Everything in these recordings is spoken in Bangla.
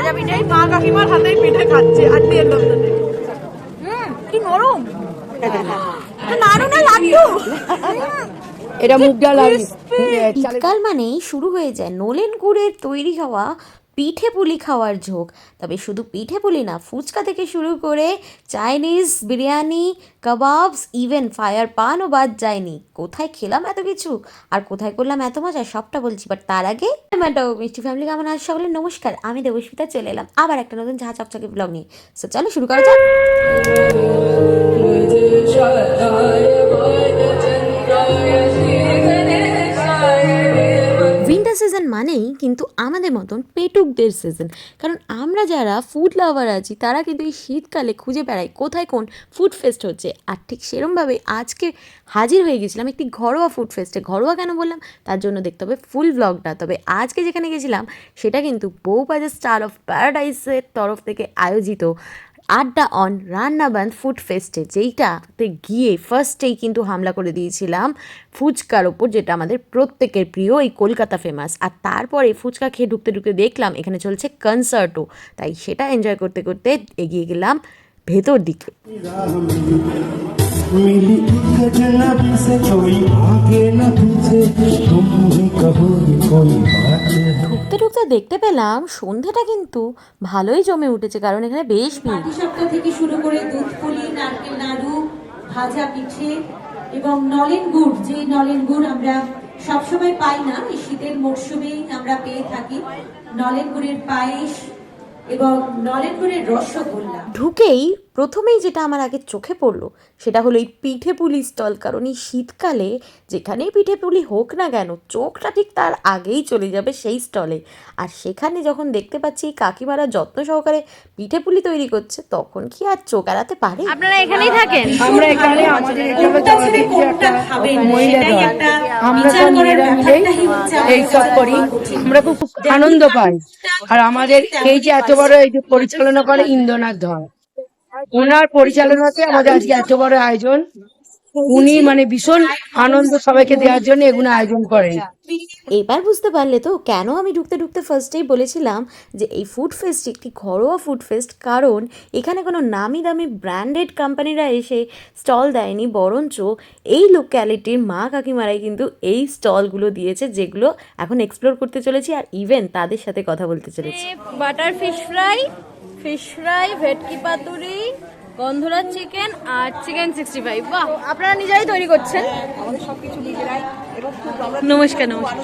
ভাজা পিঠে এই মা কাকিমার হাতেই পিঠে খাচ্ছে লোকজনে হুম কি নরম। নাড়ু না লাড্ডু? এটা মুগ ডাল আর শীতকাল মানেই শুরু হয়ে যায় নলেন গুড়ের তৈরি হওয়া পিঠে পুলি খাওয়ার ঝোঁক। তবে শুধু পিঠে পুলি না, ফুচকা থেকে শুরু করে Chinese biryani, kebabs even fire পানও বাদ যায়নি। কোথায় খেলাম এত কিছু? আর কোথায় করলাম এত মজা? সবটা বলছি বাট তার আগে মিষ্টি ফ্যামিলি কেমন আজ সকলে? নমস্কার, আমি দেবস্মিতা, চলে এলাম আবার একটা নতুন ঝাঁ চকচকে ব্লগ নিয়ে। সো চলো শুরু করা যাক। মানেই কিন্তু আমাদের মতন পেটুকদের সিজন কারণ আমরা যারা ফুড লাভার আছি, তারা কিন্তু এই শীতকালে খুঁজে বেড়াই কোথায় কোন ফুড ফেস্ট হচ্ছে। আর ঠিক সেরমভাবে আজকে হাজির হয়ে গেছিলাম একটি ঘরোয়া ফুড ফেস্টে ঘরোয়া কেন বললাম? তার জন্য দেখতে হবে ফুল ব্লগটা তবে আজকে যেখানে গেছিলাম, সেটা কিন্তু বউবাজার স্টার অফ প্যারাডাইসের তরফ থেকে আয়োজিত। আড্ডা অন রান্নাবান্ধ ফুড ফেস্টে যেইটাতে গিয়ে ফার্স্টেই কিন্তু হামলা করে দিয়েছিলাম ফুচকার ওপর যেটা আমাদের প্রত্যেকের প্রিয় এই কলকাতা ফেমাস আর তারপরে ফুচকা খেয়ে ঢুকতে ঢুকতে দেখলাম এখানে চলছে কনসার্টও তাই সেটা এনজয় করতে করতে এগিয়ে গেলাম ভেতর দিকে मिली एक अजनबी से कोई आगे न पीछे तुम ही कहो ये कोई যা দেখতে পেলাম সন্ধেটা কিন্তু ভালোই জমে উঠেছে কারণ এখানে বেশ ভিড়। সপ্তাহ থেকে শুরু করে দুধ পুলি নারকেল নাড়ু ভাজা পিঠে এবং নলেন গুড় যে নলেন গুড় আমরা সবসময় পাই না এই শীতের মরশুমেই আমরা পেয়ে থাকি। নলেন গুড়ের পায়েস এবং নলেন গুড়ের রসগোল্লা। ঢুকেই প্রথমেই যেটা আমার আগে চোখে পড়ল সেটা হলো এই পিঠে পুলি স্টল। কারণ এই শীতকালে যেখানেই পিঠে পুলি হোক না কেন চোখটা ঠিক তার আগেই চলে যাবে সেই স্টলে। আর সেখানে যখন দেখতে পাচ্ছি কাকিমারা যত্ন সহকারে পিঠে পুলি তৈরি করছে তখন কি আর চোখ এড়াতে পারে? আপনারা এখানেই থাকেন? আমরা এখানে আমাদের আমরা তো মেয়েরা মিলেই করি। আমরা খুব আনন্দ পাই। আর আমাদের এই যে এত বড় এই যে পরিচালনা করে ইন্দ্রনাথ ধর। ওনার পরিচালনাতে আমাদের আজকে এত বড় আয়োজন। উনি মানে ভীষণ আনন্দ সবাইকে দেওয়ার জন্য এগুলো আয়োজন করেন। এবার বুঝতে পারলে তো কেন আমি ঢুকতে ঢুকতে ফার্স্টেই বলেছিলাম যে এই ফুড ফেস্ট একটি ঘরোয়া ফুড ফেস্ট কারণ এখানে কোনো নামি দামি ব্র্যান্ডেড কোম্পানিরা এসে স্টল দেয়নি বরঞ্চ এই লোকালিটির মা কাকিমারাই কিন্তু এই স্টলগুলো দিয়েছে যেগুলো এখন এক্সপ্লোর করতে চলেছি আর ইভেন তাদের সাথে কথা বলতে চলেছি। Butter fish fry fish fry ভেটকি পাতুরি গন্ধরাজ চিকেন আর চিকেন সিক্সটি ফাইভ। বাহ আপনারা নিজেরাই তৈরি করছেন। নমস্কার নমস্কার।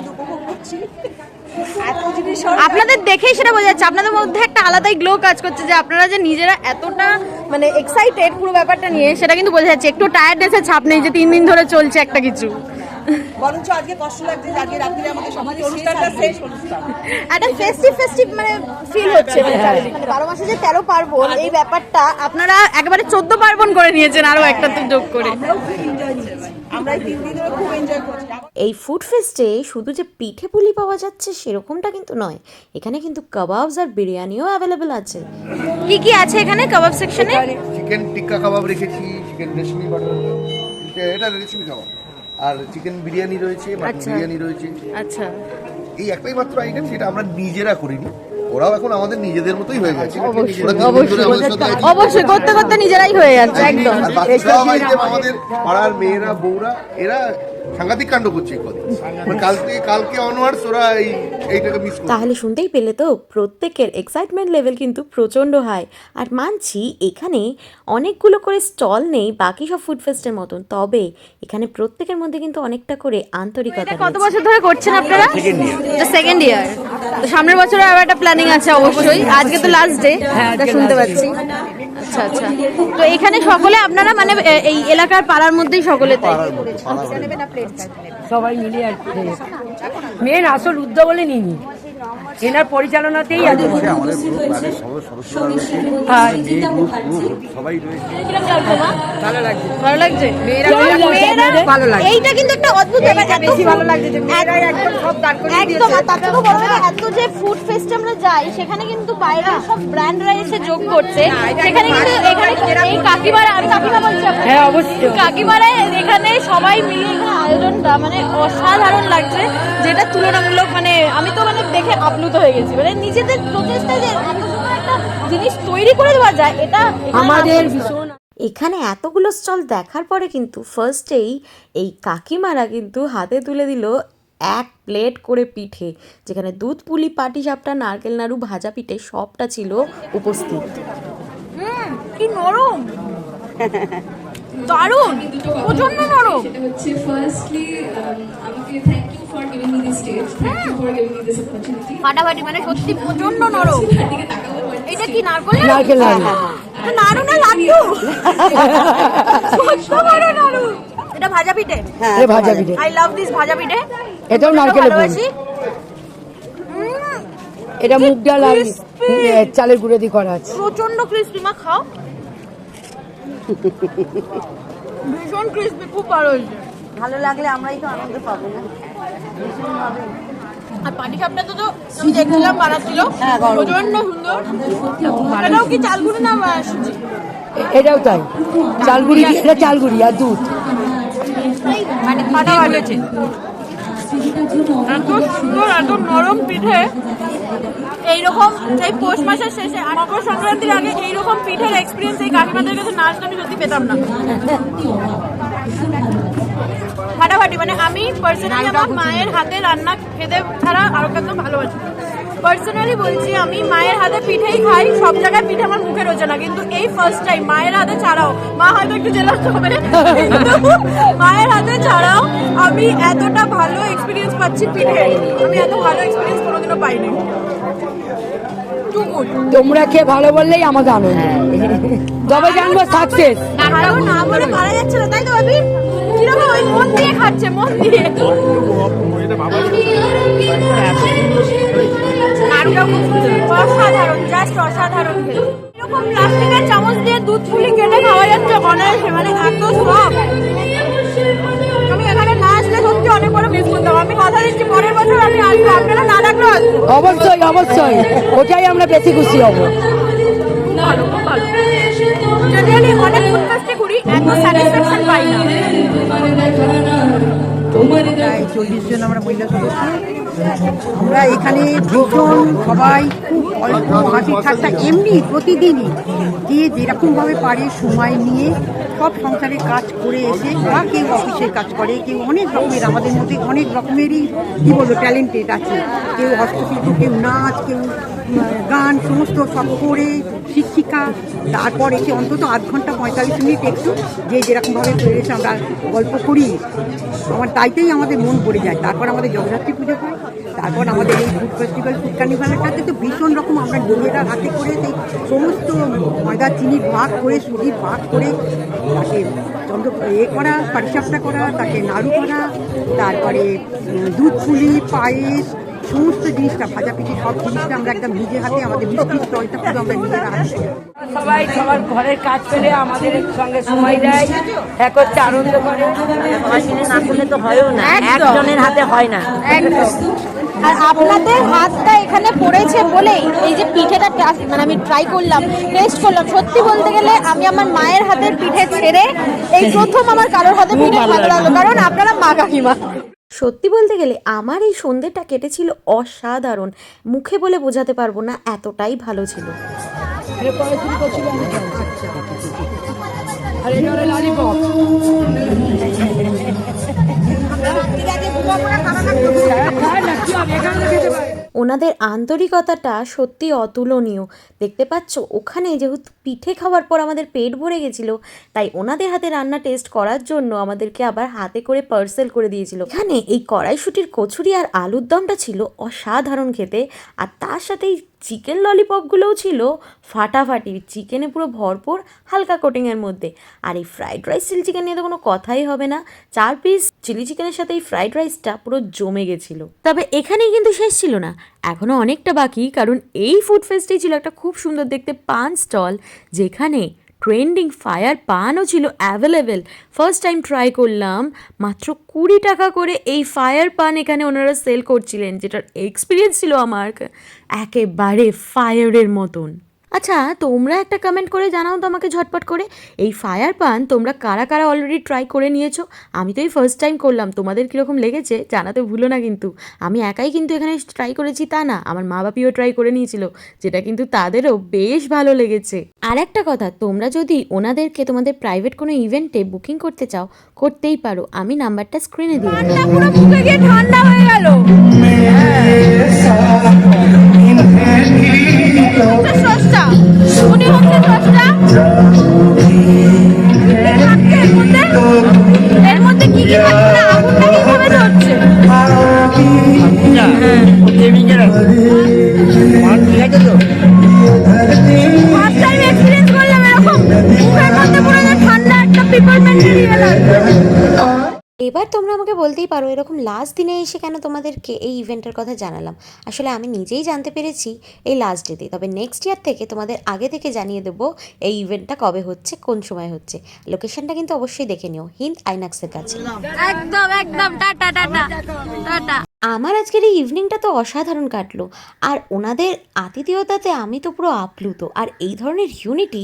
আপনাদের দেখেই সেটা বোঝা যাচ্ছে। আপনাদের মধ্যে একটা আলাদাই গ্লো কাজ করছে যে আপনারা যে নিজেরা এতটা মানে এক্সাইটেড পুরো ব্যাপারটা নিয়ে সেটা কিন্তু বোঝা যাচ্ছে। একটু টায়ার্ড টায়ার্ডনেসের ছাপ নেই যে তিন দিন ধরে চলছে একটা কিছু। বরঞ্চ আজকে কষ্ট লাগছে আজকে রাত্রিরে আমাদের সমাজে অনুষ্ঠানটা শেষ অনুষ্ঠান একটা ফেস্টিভ ফেস্টিভ মানে ফিল হচ্ছে। মানে বারো মাসে যে তেরো পার্বণ এই ব্যাপারটা আপনারা একেবারে চোদ্দ পার্বণ করে নিয়েছেন আরও একটা তো যোগ করে। আমরা এই তিন দিন ধরে খুব এনজয় করছি। এই ফুড ফেস্টে শুধু যে পিঠে পুলি পাওয়া যাচ্ছে সেরকমটা কিন্তু নয় এখানে কিন্তু কাবাবস আর বিরিয়ানিও অ্যাভেলেবেল আছে। কি কি আছে এখানে কাবাব সেকশনে চিকেন টিক্কা কাবাব রেখেছি চিকেন রেশমি বাটার এটা রেশমি কাবাব আর চিকেন বিরিয়ানি রয়েছে মাটন আচ্ছা। বিরিয়ানি রয়েছে। আচ্ছা। এই একটাই মাত্র আইটেম যেটা আমরা নিজেরা করিনি। ওরাও এখন আমাদের নিজেদের মতোই হয়ে গেছে। ওরা ধরে আমাদের সাথে আছে। অবশ্যই করতে করতে নিজেরাই হয়ে যাচ্ছে একদম। আর বাকি সব আইটেম আমাদের পাড়ার মেয়েরা বউরা এরা সাংঘাতিক কাণ্ড করছে মানে কাল থেকে কালকে অনওয়ার্ডস ওরা এই এইটাকে মিস তাহলে শুনতেই পেলে তো প্রত্যেকের এক্সাইটমেন্ট লেভেল কিন্তু প্রচণ্ড হাই আর মানছি এখানে অনেকগুলো করে স্টল নেই বাকি সব ফুড ফেস্টের মতন। তবে এখানে প্রত্যেকের মধ্যে কিন্তু অনেকটা করে আন্তরিকতা কত বছর ধরে করছেন আপনারা? সেকেন্ড ইয়ার তো সামনের বছরে আবার একটা প্ল্যানিং আছে অবশ্যই। আজকে তো লাস্ট ডে এটা শুনতে পাচ্ছি। আচ্ছা আচ্ছা। তো এখানে সকলে আপনারা মানে এই এলাকার পাড়ার মধ্যেই সকলে তাই? সবাই মিলে আর কি। মেন আসল উদ্যোগ বলে নিনি এনার পরিচালনাতেই? ভালো লাগছে। ভালো লাগছে। এইটা কিন্তু একটা অদ্ভুত ব্যাপার। বেশি ভালো লাগছে যে মেয়েরাই একদম সব করিয়ে একদম দিয়েছে। আর তার থেকেও বড় কথা, এত যে ফুড ফেস্টে আমরা যাই সেখানে কিন্তু বাইরের সব ব্র্যান্ডরা এসে যোগ করছে। সেখানে কিন্তু এখানে এই কাকিমারা আমি কাকিমা বলছি হ্যাঁ, অবশ্যই। কাকিমারা এখানে সবাই মিলে এখানে আয়োজনটা মানে অসাধারণ লাগছে যেটা তুলনামূলক মানে আমি তো মানে দেখে দেখে আপ্লুত হয়ে গেছি। মানে নিজেদের প্রচেষ্টায় যে এত সুন্দর একটা জিনিস তৈরি করে দেওয়া যায় এটা আমাদের ভীষণ এখানে এতগুলো স্টল দেখার পরে কিন্তু ফার্স্টেই এই কাকিমারা কিন্তু হাতে তুলে দিল এক প্লেট করে পিঠে যেখানে দুধ পুলি পাটি সাপটা নারকেল নাড়ু ভাজা পিঠে সবটা ছিল উপস্থিত। হুম, কি নরম! দারুণ! প্রচণ্ড নরম! সেটা হচ্ছে ফার্স্টলি আমাকে thank you for giving me this stage thank you for giving me this opportunity ফাটাফাটি মানে সত্যি প্রচণ্ড নরম। এটা কি নারকেল নারকেল? নাড়ু। না লাড্ডু? বড় নাড়ু। এটা ভাজা পিঠে? এ ভাজা পিঠে। আই লাভ দিস ভাজা পিঠে। এটাও নারকেলের পুর। এটা মুগ ডাল আর চালের গুঁড়ো দিয়ে করা আছে। প্রচণ্ড ক্রিস্পি মা খাও। ভীষণ ক্রিস্পি খুব ভালো হয়েছে। ভালো লাগলে আমরাই তো আনন্দ পাবো না? আর পাটি সাপটা তো তো আমি দেখছিলাম বানাচ্ছিল হ্যাঁ, গরম। প্রচণ্ড সুন্দর। এটাও কি চালগুলো না সুজি? এটাও তাই। চালগুড়ি এটা চালগুড়ি আর দুধ। মানে ফাটাফাটি এত সুন্দর এত নরম পিঠে। এইরকম সেই পৌষ মাসের শেষে আর মকর সংক্রান্তির আগে এইরকম পিঠের এক্সপিরিয়েন্স এই কাকিমাদের কাছে না আসলে আমি সত্যি পেতাম না। ফাটাফাটি মানে আমি পার্সোনালি আমার মায়ের হাতে রান্না খেতে ছাড়া আরও কত ভালোবাসি। পার্সোনালি বলছি আমি মায়ের হাতে পিঠেই খাই সব জায়গায় পিঠে আমার মুখে রয়েছে না। কিন্তু এই ফার্স্ট টাইম মায়ের হাতে ছাড়াও মা হয়তো একটু জেলাস হবে মায়ের হাতে ছাড়াও আমি এতটা ভালো এক্সপিরিয়েন্স পাচ্ছি পিঠে। আমি এত ভালো এক্সপিরিয়েন্স কোনোদিনও পাইনি। টু তোমরা খেয়ে ভালো বললেই আমাদের আনন্দ তবে জানব সাকসেস ভালো না বলে মারা যাচ্ছে না তাই তো ভাবি? কীরকম ওই মন দিয়ে খাচ্ছে মন দিয়ে। নাড়ুটা খুব সুন্দর। অসাধারণ জাস্ট অসাধারণ। এরকম প্লাস্টিকের চামচ দিয়ে দুধ ফুলি কেটে খাওয়া যাচ্ছে অনায়াসে মানে এত সব আমি এখানে না আসলে সত্যি অনেক বড় মিস করতাম। আমি কথা দিচ্ছি পরের বছর আমি আসব। আপনারা না ডাকলেও আসব। অবশ্যই অবশ্যই। ওটাই আমরা বেশি খুশি হব। ভালো। খুব ভালো চল্লিশ জন আমরা মহিলা আমরা এখানে ভীষণ সবাই খুব অল্প হাসি ঠাট্টা, এমনি প্রতিদিনই যে যেরকমভাবে পারে সময় নিয়ে সব সংসারের কাজ করে এসে বা কেউ অফিসের কাজ করে, কেউ অনেক রকমের, আমাদের মধ্যে অনেক রকমেরই কী বলব ট্যালেন্টেড আছে। কেউ হস্তশিল্প, কেউ নাচ, কেউ গান, সমস্ত সব করে, শিক্ষিকা। তারপর এসে অন্তত আধ ঘণ্টা পঁয়তাল্লিশ মিনিট একটু যে যেরকমভাবে পেরেছে আমরা গল্প করি। আমার তাইতেই আমাদের মন ভরে যায়। তারপর আমাদের জগদ্ধাত্রী পুজো হয়। তারপর আমাদের এই ফুড ফেস্টিভ্যাল ফুড কার্নিভালেরটাতে তো ভীষণ রকম আমরা নিজেরা হাতে করে সেই সমস্ত ময়দা চিনি ভাগ করে সুজির ভাগ করে তাকে চন্দ্র এ করা পারিসাপটা করা তাকে নাড়ু করা তারপরে দুধ পুলি পায়েস সমস্ত জিনিসটা ভাজা পিঠে সব জিনিসটা আমরা একদম নিজে হাতে আমাদের মিষ্টির স্টলটা পুরো আমরা নিজেরা হাতে সবাই সবার ঘরের কাজ ফেলে আমাদের সঙ্গে সময় দেয় এক হচ্ছে আনন্দ করে। না করলে তো হয়ও না একজনের হাতে হয় না। একদম। আর আপনাদের হাতটা এখানে পড়েছে বলেই এই যে পিঠেটা মানে আমি ট্রাই করলাম টেস্ট করলাম। সত্যি বলতে গেলে আমি আমার মায়ের হাতের পিঠে ছেড়ে এই প্রথম আমার কারোর হাতে পিঠে ভালো লাগল। কারণ আপনারা মা কাকিমা। সত্যি বলতে গেলে আমার এই সন্ধ্যেটা কেটেছিল অসাধারণ। মুখে বলে বোঝাতে পারব না এতটাই ভালো ছিল। আর এটা ওনাদের আন্তরিকতাটা সত্যি অতুলনীয়। দেখতে পাচ্ছ, ওখানে যেহেতু পিঠে খাওয়ার পর আমাদের পেট ভরে গেছিল, তাই ওনাদের হাতে রান্না টেস্ট করার জন্য আমাদেরকে আবার হাতে করে পার্সেল করে দিয়েছিল। এখানে এই কড়াইশুটির কচুরি আর আলুর দমটা ছিল অসাধারণ খেতে, আর তার সাথে এই চিকেন ললিপপগুলোও ছিল, ফাটাফাটি চিকেনে পুরো ভরপুর, হালকা কোটিংয়ের মধ্যে। আর এই ফ্রাইড রাইস চিলি চিকেন নিয়ে তো কোনো কথাই হবে না। চার পিস চিলি চিকেনের সাথে এই ফ্রাইড রাইসটা পুরো জমে গেছিল। তবে এখানেই কিন্তু শেষ ছিল না। এখনও অনেকটা বাকি, কারণ এই ফুড ফেস্টেই ছিল একটা খুব সুন্দর দেখতে পান স্টল, যেখানে ট্রেন্ডিং ফায়ার পানও ছিল অ্যাভেলেবেল ফার্স্ট টাইম ট্রাই করলাম, মাত্র কুড়ি টাকা করে এই ফায়ার পান এখানে ওনারা সেল করছিলেন, যেটার এক্সপিরিয়েন্স ছিল আমার, একেবারে ফায়ারের মতন। আচ্ছা তোমরা একটা কমেন্ট করে জানাও তো আমাকে ঝটপট করে। এই ফায়ার পান তোমরা কারা কারা অলরেডি ট্রাই করে নিয়েছো? আমি তো এই ফার্স্ট টাইম করলাম তোমাদের কীরকম লেগেছে জানাতে ভুলো না কিন্তু। আমি একাই কিন্তু এখানে ট্রাই করেছি তা না আমার মা বাপিও ট্রাই করে নিয়েছিল যেটা কিন্তু তাদেরও বেশ ভালো লেগেছে। আর একটা কথা তোমরা যদি ওনাদেরকে তোমাদের প্রাইভেট কোনো ইভেন্টে বুকিং করতে চাও করতেই পারো আমি নাম্বারটা স্ক্রিনে দিয়ে গিয়ে ঠান্ডা হয়ে গেল। উনি হচ্ছে স্রষ্টা এর এবার তোমরা আমাকে বলতেই পারো, এরকম লাস্ট দিনে এসে কেন তোমাদেরকে এই ইভেন্টের কথা জানালাম? আসলে আমি নিজেই জানতে পেরেছি এই লাস্ট ডেতে তবে নেক্সট ইয়ার থেকে তোমাদের আগে থেকে জানিয়ে দেবো এই ইভেন্টটা কবে হচ্ছে, কোন সময় হচ্ছে। লোকেশনটা কিন্তু অবশ্যই দেখে নিও হিন্দ আইনাক্সের কাছে। একদম একদম। Tata tata. টাটা। আমার আজকের এই ইভিনিংটা তো অসাধারণ কাটলো। আর ওনাদের আতিথেয়তাতে আমি তো পুরো আপ্লুত। আর এই ধরনের ইউনিটি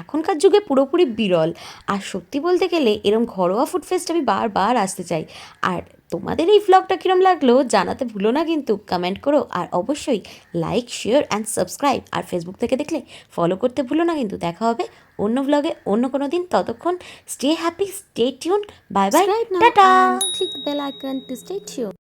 এখনকার যুগে পুরোপুরি বিরল। আর সত্যি বলতে গেলে এরম ঘরোয়া ফুড ফেস্ট আমি বারবার আসতে চাই। আর তোমাদের এই ভ্লগটা কীরম লাগল জানাতে ভুলো না কিন্তু কমেন্ট করো। আর অবশ্যই লাইক শেয়ার অ্যান্ড সাবস্ক্রাইব আর ফেসবুক থেকে দেখলে ফলো করতে ভুলো না কিন্তু দেখা হবে অন্য ভ্লগে অন্য কোনো দিন। ততক্ষণ stay happy stay tuned bye bye tata. Click bell icon to stay tuned